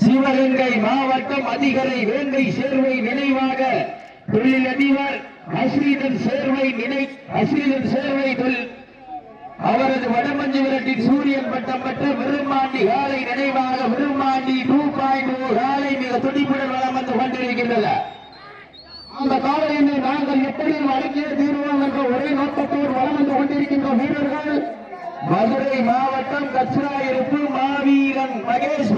சிவகங்கை மாவட்டம் அதிகரை வேங்கை சேர்வை நினைவாக தொழிலதிபர் அஸ்ரீதன் சேர்வை நினை அஸ்ரீதன் சேர்வை தொழில் அவரது வடமஞ்சு விரட்டின் சூரியன் பட்டம் பெற்ற விரும்மாண்டி காலை நினைவாக விரும்மாண்டி டூ பாயிண்ட் காலை மிக துடிப்புடன் வளம் வந்து கொண்டிருக்கின்றன. அந்த காலையினை நாங்கள் எப்படியும் அடக்கிய தீர்வோம் என்ற ஒரே நோக்கத்தோடு வளம் வந்து கொண்டிருக்கின்ற வீரர்கள். மதுரை மாவட்டம் கச்சராயிருப்பு மாவீரன் மகேஷ்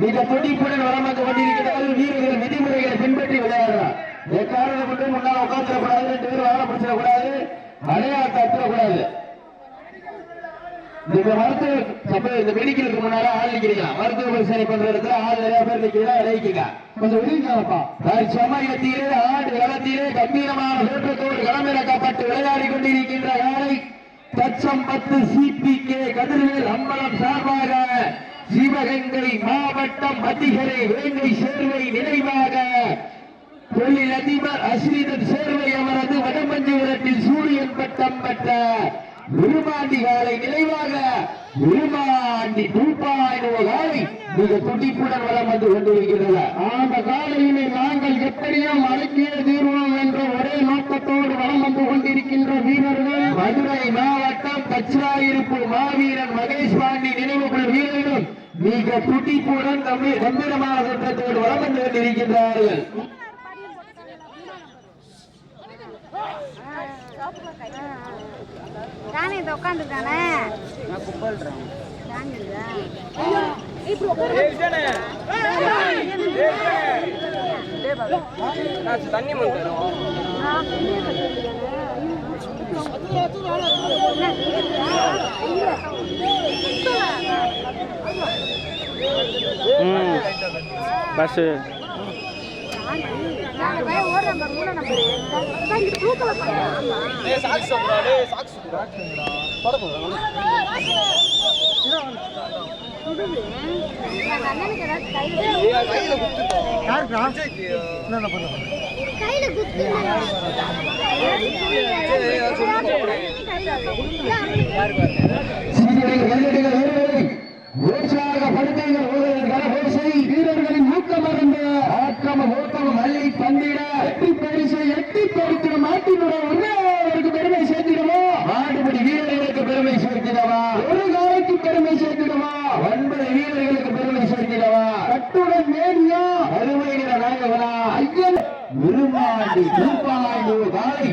மிக துடிப்புடன் வளம் கொண்டிருக்கிறார்கள் வீரர்கள் விதிமுறைகளை பின்பற்றி விளையாடுறார் எக்காரணம் மட்டும் முன்னால் உட்காந்துடக்கூடாது ரெண்டு பேரும் வாழ பிடிச்சிடக்கூடாது விளையாட்டு தத்துடக்கூடாது இந்த மருத்துவ சபை இந்த மெடிக்கலுக்கு முன்னால ஆள் நிக்கிறீங்க மருத்துவ பரிசோதனை பண்ற இடத்துல ஆள் நிறைய பேர் நிக்கிறீங்க இறக்கிங்க கொஞ்சம் விடுங்கப்பா சமயத்திலே ஆடு களத்திலே கம்பீரமான தோற்றத்தோடு களமிறக்கப்பட்டு விளையாடி கொண்டிருக்கின்ற யாரை? தச்சம் பத்து சிபிகே கதிர்வேல் அம்பலம் சார்பாக சிவகங்கை மாவட்டம் மத்திகரை வேங்கை சேர்வை நினைவாக தொழில் அதிபர் அஸ்ரீதன் சேர்வை அவரது வடமஞ்சு விரட்டில் சூரியன் பட்டம் பெற்ற விருமாண்டி காலை நினைவாக விருமாண்டி தூப்பாயின காலை மிக துடிப்புடன் வளம் வந்து கொண்டிருக்கிறது. அந்த காலையினை நாங்கள் எப்படியும் அடக்கிய தீர்வோம் என்ற ஒரே நோக்கத்தோடு வளம் வந்து கொண்டிருக்கின்ற வீரர்கள். மதுரை மாவட்டம் கச்சாயிருப்பு மாவீரன் மகேஷ் பாண்டி நினைவுக்குள் வீரர்களும் மிக துடிப்புடன் கம்பீ- கம்பீரமான தோற்றத்தோடு வளம் போட்டுருக்காங்க ராணி இந்த உட்காரு. நான் தண்ணி மட்டும் இல்ல. பஸ்ஸு நாங்க பயம் ஓடுறோம் பாரு, மூணாம் நம்பரு. அதான் இங்க blue color பையன். ஆமா. டேய் சாக்ஸ் சொல்றா டேய் சாக்ஸ் சுடுது. என் அண்ணனுக்கு ஏதாச்சும் கையில கையில குத்துட்டோம் கையில குத்து சீனியர்கள் வெள்ளடிகள் வீரர்களை உற்சாகப்படுத்துங்கள் ஊழலின் கரகோசை வீரர்களின் ஊக்கம் அறிந்த ஆக்கம ஓட்டமும் அள்ளி தந்திட எட்டி பரிசை எட்டி பறித்திட மாட்டினுடைய உரிமையாளருக்கு பெருமை சேர்த்திடவா மாடுபடி வீரர்களுக்கு பெருமை சேர்த்திடவா ஒரு காலைக்கு பெருமை சேர்த்திடவா ஒன்பது வீரர்களுக்கு பெருமை சேர்த்திடவா கட்டுடன் மேனியா அருமை நிற நாயகனா ஐயன் விரும்பாண்டி தூப்பாண்டி காலை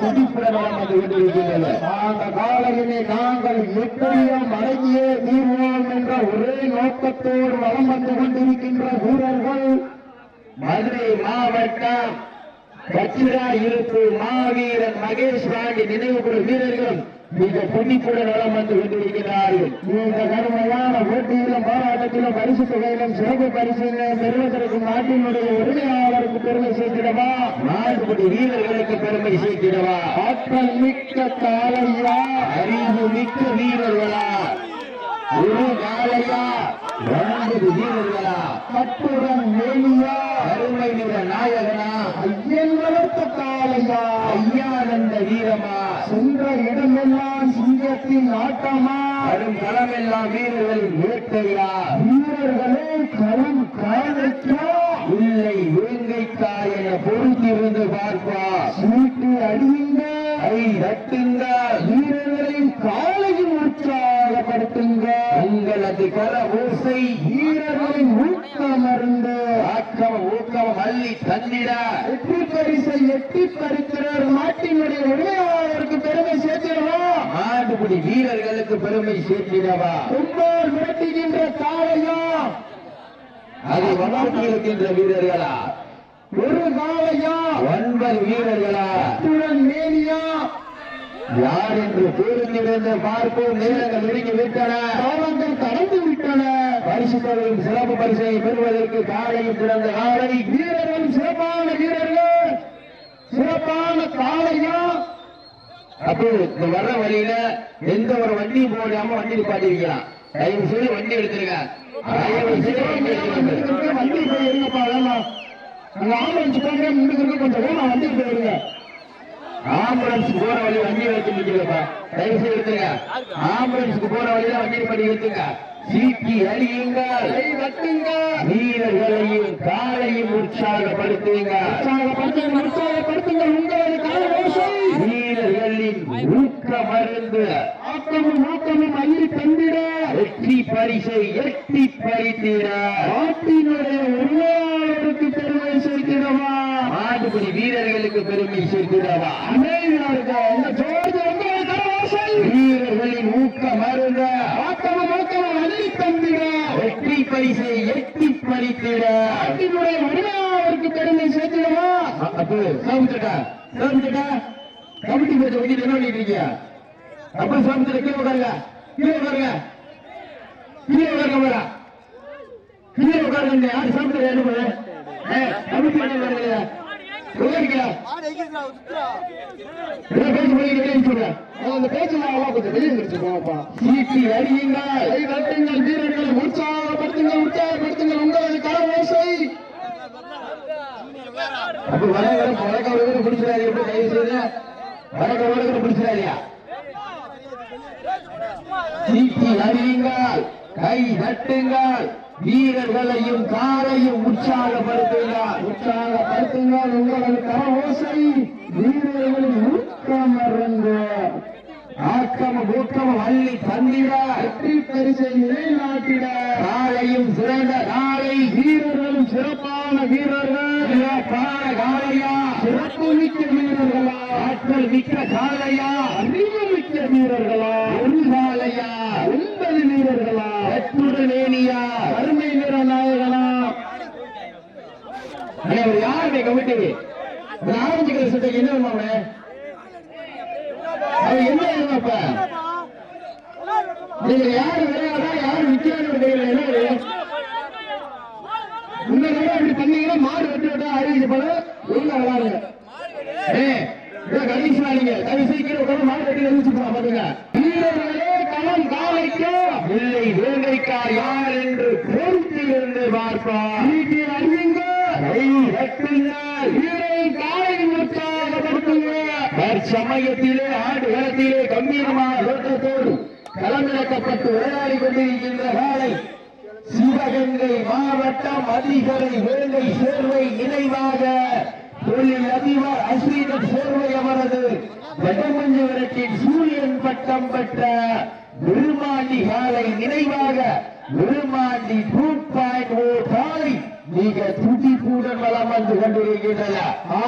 மிக துடிப்புடன் அந்த காலையினை நாங்கள் எப்படியும் அடங்கியே தீர்வோம் என்ற ஒரே நோக்கத்தோடு வளம் வந்து கொண்டிருக்கின்ற வீரர்கள் மதுரை மாவட்டம் கச்சிரா இருப்பு மாவீரன் மகேஷ் பாண்டி நினைவு குழு வீரர்களும் மிக துடிப்புடன் வளம் வந்து கொண்டிருக்கிறார்கள். இந்த கடுமையான போட்டியிலும் போராட்டத்திலும் பரிசு தொகையிலும் சிறப்பு பரிசிலும் பெறுவதற்கு நாட்டினுடைய உரிமையாளருக்கு பெருமை சேர்த்திடவா? நாட்டுப்படி வீரர்களுக்கு பெருமை சேர்த்திடவா? ஆற்றல் மிக்க காலையா அறிவு மிக்க வீரர்களா? ஒரு காலையா ஒன்பது வீரர்களா? கட்டுடன் வேலியா அருமை நிற நாயகனா? ஐயன் வளர்த்த காலையா ஐயானந்த வீரமா? சென்ற இடமெல்லாம் சிங்கத்தின் ஆட்டமா? வரும் களமெல்லாம் வீரர்களின் வேட்டையா? வீரர்களே களம் காலைக்கா இல்லை வேங்கைக்கா என பொறுத்திருந்து பார்ப்பா சீட்டு அடியுங்க ஐ தட்டுங்க வீரர்களின் காலையும் உற்சாகப்படுத்துங்க உங்களது கர ஓசை வீரர்களின் ஊக்கம் அருந்து ஆக்கம் ஊக்கம் அள்ளி தந்திட எட்டி பரிசை எட்டி பறிக்கிறார் நாட்டினுடைய உரிமையாளருக்கு பெருமை சேர்த்திடவா ஆண்டுபடி வீரர்களுக்கு பெருமை சேர்த்திடவா? கொம்பால் விரட்டுகின்ற காளையா அதை வளர்த்து இருக்கின்ற வீரர்களா? ஒரு காளையா ஒன்பது வீரர்களா? அத்துடன் மேனியா? யார் என்று கூறுகிறது பார்ப்போம். நேரங்கள் நெருங்கி விட்டன காலங்கள் கடந்து விட்டன பரிசு சிறப்பு பரிசை பெறுவதற்கு காலையும் சிறந்த காலை. வீரர்கள் சிறப்பான வீரர்கள் சிறப்பான காலையா அப்போ இந்த வர்ற வழியில எந்த ஒரு வண்டியும் போடாம வண்டி நிப்பாட்டிருக்கலாம் தயவு செய்து வண்டி எடுத்துருங்க. வண்டி எடுத்துருங்க. வண்டி அந்த ஆம்புலன்ஸ் போகிற முன்னுக்கு கொஞ்சம் வேகமா வந்துட்டு வருங்க ஆம்புலன்ஸ் போற வழி வண்டி வச்சு நிக்கிறப்பா தயவு செய்து எடுத்துங்க ஆம்புலன்ஸ்க்கு போற வழியில வண்டி பண்ணி எடுத்துங்க சீக்கி அழியுங்கள். வீரர்களையும் காலையும் உற்சாகப்படுத்துங்க. உற்சாகப்படுத்துங்க உற்சாகப்படுத்துங்க உங்களது காலோசை வீரர்களின் ஊக்க மருந்து ஆக்கமும் ஊக்கமும் அள்ளி தந்திட. வெற்றி பரிசை எட்டி பறித்திட. நாட்டினுடைய உருவாளருக்கு பெருமை சேர்த்திடவா? ஆடுபடி வீரர்களுக்கு பெருமை சேர்த்திடவா? அமைதியாக இந்த ஜோதி வீரர்களின் ஊக்க மருந்த ஆக்கமும் ஊக்கமும் அள்ளி தந்திட. வெற்றி பரிசை எட்டி பறித்திட. நாட்டினுடைய உருவாளருக்கு பெருமை சேர்த்திடவா? அப்போ சாப்பிட்டுட்டா சாப்பிட்டுட்டா கமிட்டி பேச்ச வச்சு என்ன பண்ணிட்டு இருக்கீங்க அப்ப சாப்பிட்டு கீழே உட்காருங்க. கீழே உட்காருங்க. கீழே உட்காருங்க மேடா கீழே உட்காருங்க யாரு சாப்பிட்டு என்ன பண்ண? கமிட்டி என்ன பண்ணுங்க உற்சாகப்படுத்துங்கள் உற்சாகப்படுத்துங்கள் உங்களது கரவோசை அப்ப வர வர பிடிச்சிடாது எப்படி தயவு செய்து. வழக்க வழக்க பிடிச்சிடாதியா சீட்டி அடியுங்கள் கை தட்டுங்கள் வீரர்களையும் காரையும் உற்சாகப்படுத்துங்கள். உற்சாகப்படுத்துங்கள் உங்களது கரவோசை வீரர்களின் ஊக்கம் மறந்து ஆக்கமும் ஊக்கமும் அள்ளி தந்திட. வெற்றி பரிசை நிலைநாட்டிட. காலையும் சிறந்த காலை வீரர்களும் சிறப்பான வீரர்கள். சிறப்பான காலையா சிறப்பு மிக்க வீரர்களா? ஆற்றல் மிக்க காலையா அறிவு மிக்க வீரர்களா? ஒரு காலையா ஒன்பது வீரர்களா? எட்டுடனேனியா அருமை வீரநாயகனா? யாருமே கமிட்டி ஆரம்பிக்கிற சட்டைக்கு என்ன பண்ணுவாங்க அது என்ன வேணும் அப்ப நீங்க யாரு விளையாடா யாரு விற்கிறான்னு தெரியல என்ன வேணும்? இந்த தடவை இப்படி பண்ணீங்கன்னா மாடு வெட்டி விட்டா அறிவிக்கப்படும் உள்ள விளையாடுங்க ஏய், இதோ கணேசனா நீங்க தயவு சீக்கிரம் உட்கார்ந்து மாடு வெட்டி அறிவிச்சு போலாம் பாத்துங்க வீரர்களே களம் காலைக்கா இல்லை வேங்கைக்கா யார் என்று பொறுத்திருந்து பார்ப்பார் வீட்டை அறிவிங்க கை வெட்டுங்கள் வீரை காலை உற்சாகப்படுத்துங்க தற்சமயத்திலே ஆடு களத்திலே கம்பீரமான தோற்றத்தோடு களமிறக்கப்பட்டு விளையாடி கொண்டிருக்கின்ற காலை சிவகங்கை மாவட்டம் அதிகரை வேலை சேர்வை நினைவாக தொழில் அதிபர் அஸ்ரீதர் சேர்வை அவரது வடமஞ்சு விரட்டின் சூரியன் பட்டம் பெற்ற விருமாண்டி காலை நினைவாக விருமாண்டி டூ பாயிண்ட் ஓ காலை மிக துடிப்புடன் வளம் வந்து கொண்டிருக்கின்றன.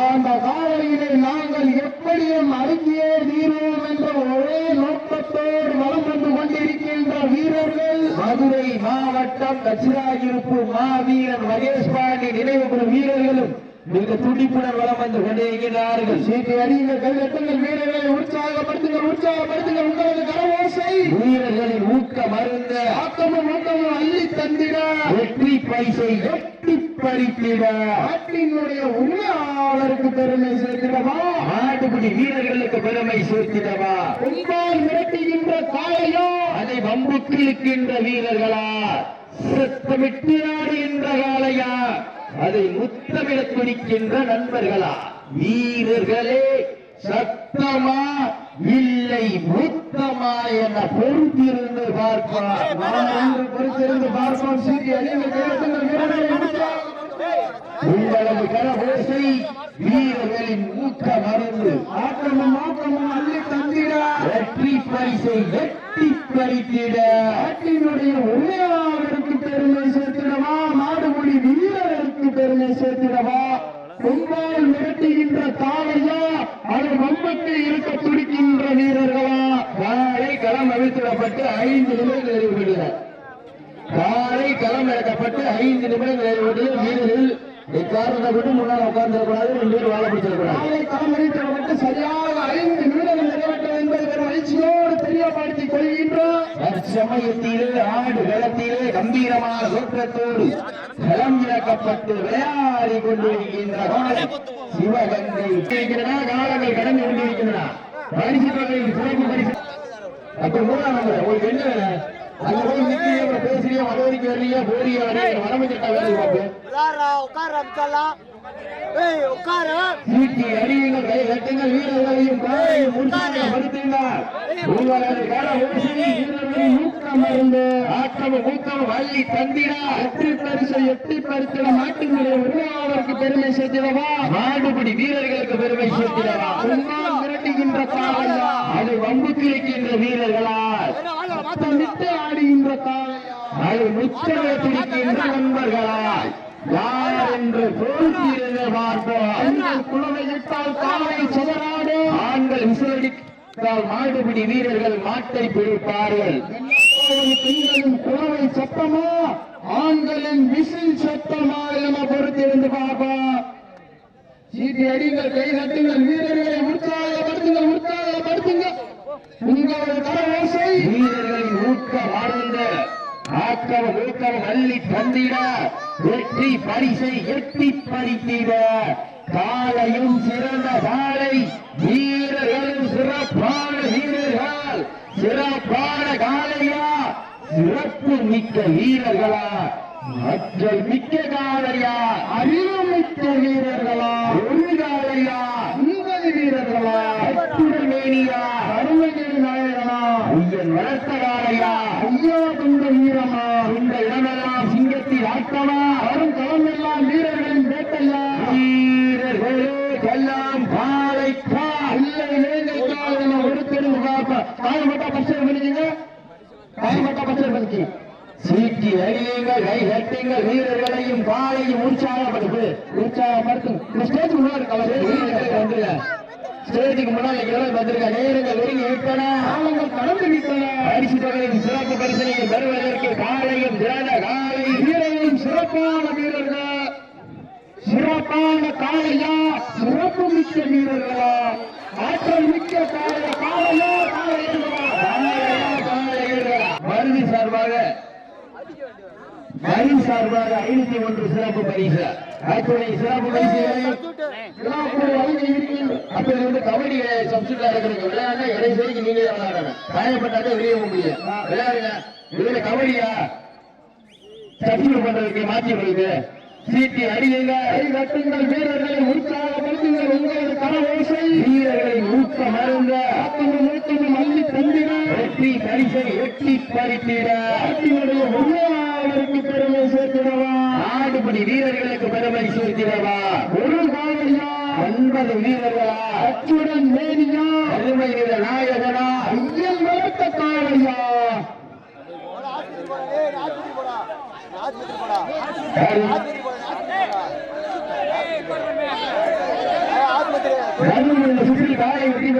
அந்த காலையினை நாங்கள் எப்படியும் அறிக்கையே தீர்வோம் என்ற ஒரே நோக்கத்தோடு வளம் வந்து கொண்டிருக்கின்ற வீரர்கள் மதுரை மாவட்டம் கச்சிராயிருப்பு மாவீரன் மகேஷ் பாண்டி நினைவு கூறும் வீரர்களும் மிக துடிப்புடன் வளம் வந்து கொண்டிருக்கிறார்கள் சீட்டை அடியுங்கள் கைதட்டுங்கள் வீரர்களை உற்சாகப்படுத்துங்கள் உற்சாகப்படுத்துங்கள் உங்களது கரவோசை வீரர்களின் ஊக்க மருந்த. ஆக்கமும் ஊக்கமும் அள்ளி தந்திட. வெற்றி பரிசை பறித்திட உரிமையாளருக்கு பெருமை சேர்த்திடவா நாட்டுக்குடி வீரர்களுக்கு பெருமை சேர்த்திடவா உங்களால் மிரட்டுகின்ற காலையோ அதை வம்புக்கு இழுக்கின்ற வீரர்களா? சத்தமிட்டு ஆடுகின்ற காலையா அதை முத்தமிட துடிக்கின்ற நண்பர்களா? வீரர்களே சத்தமா? இல்லை முத்தமா என பொறுத்திருந்து பார்ப்பார். பொறுத்திருந்து கிடக்கின்ற வீரர்களை முடித்தார். உங்களது கரபோசை வீரர்களின் ஊக்க மருந்து. ஆக்கமும் ஆக்கமும் அள்ளி தந்திட. வெற்றி பரிசை வெட்டி பறித்திட. நாட்டினுடைய உண்மையாளருக்கு பெருமை சேர்த்திடவா? நாடுமொழி வீரருக்கு பெருமை சேர்த்திடவா? உங்களால் மிரட்டுகின்ற தாவையா? அது மம்பக்கு இருக்க துடிக்கின்ற வீரர்களா? நாளை களம் அவிழ்த்திடப்பட்டு ஐந்து நிமிடங்கள் நிறைவு பெறுகிறார் களம் இறக்கப்பட்டு ஐந்து நிமிடங்கள் நிறைவுபடுகிறது வீரர்கள் முன்னால் உட்கார்ந்துடக்கூடாது ரெண்டு பேரும் வாழ பிடிச்சிடக்கூடாது சரியாக ஐந்து நிமிடங்கள் நிறைவேற்றம் என்பதை ஒரு மகிழ்ச்சியோடு தெரியப்படுத்திக் கொள்கின்றோம். தற்சமயத்திலே ஆடு களத்திலே கம்பீரமான தோற்றத்தோடு களம் இறக்கப்பட்டு விளையாடி கொண்டிருக்கின்ற சிவகங்கை. காலங்கள் கடந்து கொண்டிருக்கின்றன. பரிசு தொகை சிறப்பு பரிசு. அப்ப மூணாம் நம்பர் உங்களுக்கு என்ன வேணும்? மனோரிக்கு வேலை பார்ப்பேன் உட்காரா உட்கார அமிச்சாலாம் ஏய் உட்கார அடியுங்கள் கை கட்டுங்கள் வீரர்களையும் காலையும் உற்சாகப்படுத்துங்கள் உங்களது கர ஓசை வீரர்களின் ஊக்கம் அருந்து ஊக்கம் வள்ளி தந்திரா எட்டி பரிசு எட்டி பரிசில பெருமை சேர்த்திடவா நாடுபடி வீரர்களுக்கு பெருமை சேர்த்திடவா சும்மா மிரட்டுகின்ற காலையா அது வம்பு இருக்கின்ற வீரர்களா முத்தமிட்டு ஆடுகின்ற காலையா அது நண்பர்களாய் யார் என்று போட்டியிலே பார்ப்போம். ஆண்கள் குழுவை காலை சிதறாடு ஆண்கள் விசிலடித்தால் மாடுபிடி வீரர்கள் மாட்டை பிடிப்பார்கள். பெண்களின் சத்தமா? ஆண்களின் விசில் சத்தமா நம்ம பொறுத்திருந்து பார்ப்போம். சீட்டி அடிங்கள் கை தட்டுங்கள் வீரர்களை உற்சாகப்படுத்துங்கள் உற்சாகப்படுத்துங்கள். உங்களது கரவோசை வீரர்கள் ஆக்கம் ஊக்கம் அள்ளி தந்திட வெற்றி பரிசை எட்டி பறித்திட. காலையும் சிறந்த காலை வீரர்களும் சிறப்பான வீரர்கள். சிறப்பான காலையா? சிறப்பு மிக்க வீரர்களா? ஆற்றல் மிக்க காலையா? அறிவு மிக்க வீரர்களா? ஒரு காலையா? உங்கள் வீரர்களா? அற்புத மேனியா அருமையின் நாயகனா ஐயன் வளர்த்த காலையா ஐயா கொண்ட வீரமா எல்லாம் சிங்கத்தில் ஆட்டமா வரும் களமெல்லாம் வீரர்களின் வேட்டையா வீரர்களுக்கெல்லாம் காலைக்கா இல்லை வேங்கைக்கா என ஒரு தெரிந்து பார்ப்ப பச்சை பண்ணிக்கங்க காயப்பட்டா பச்சை பண்ணிக்கங்க சீட்டி அடியுங்கள் கை கட்டுங்கள். வீரர்களையும் காலையும் உற்சாகப்படுத்து. உற்சாகப்படுத்தும் இந்த ஸ்டேஜ் முன்னாடி வந்துருங்க ஸ்டேஜுக்கு கிளம்பி வந்திருக்க நேரங்கள் ஒருங்கி விட்டன ஆளுங்கள் கடந்து விட்டன பரிசு தொகையின் சிறப்பு பரிசனையும் பெறுவதற்கு காலையும் திறந்த காலை வீரர்களும் சிறப்பான வீரர்கள்? சிறப்பான காளையா சிறப்பு மிக்க வீரர்களா? ஆற்றல் மிக்க காளையா காளையர்களா மருதி சார்பாக மருதி சார்பாக ஐநூத்தி ஒன்று சிறப்பு பரிசு. அத்துணை சிறப்பு இருக்கிறது. அப்ப வந்து கபடி சப்ஸ்டியூட் இருக்கிறீங்க விளையாடுனா இடை சரிக்கு நீங்க விளையாடணும் காயப்பட்டாக்க வெளியே போக முடியும் விளையாடுங்க. இதுல கபடியா? சப்ஸ்டியூட் பண்றதுக்கு மாற்றி உங்களுக்கு சீட்டி அடியுங்க. கை கட்டுங்கள் வீரர்களை உற்சாகப்படுத்துங்கள். உங்களது கரவோசை வீரர்களை ஊக்க மருந்த ஆக்கமும் ஊக்கமும் அள்ளி தந்திட. வெற்றி பரிசை எட்டி பறித்திட. நாட்டினுடைய பெருமை சேர்த்திடவா? நாடுபடி வீரர்களுக்கு பெருமை சேர்த்திடவா? ஒரு காலையா? ஒன்பது வீரர்களா? அச்சுடன் மேனியா? அருமை வீர நாயகனா? ஐயன் வளர்த்த நடுவில் சுற்றி காலை வெற்றி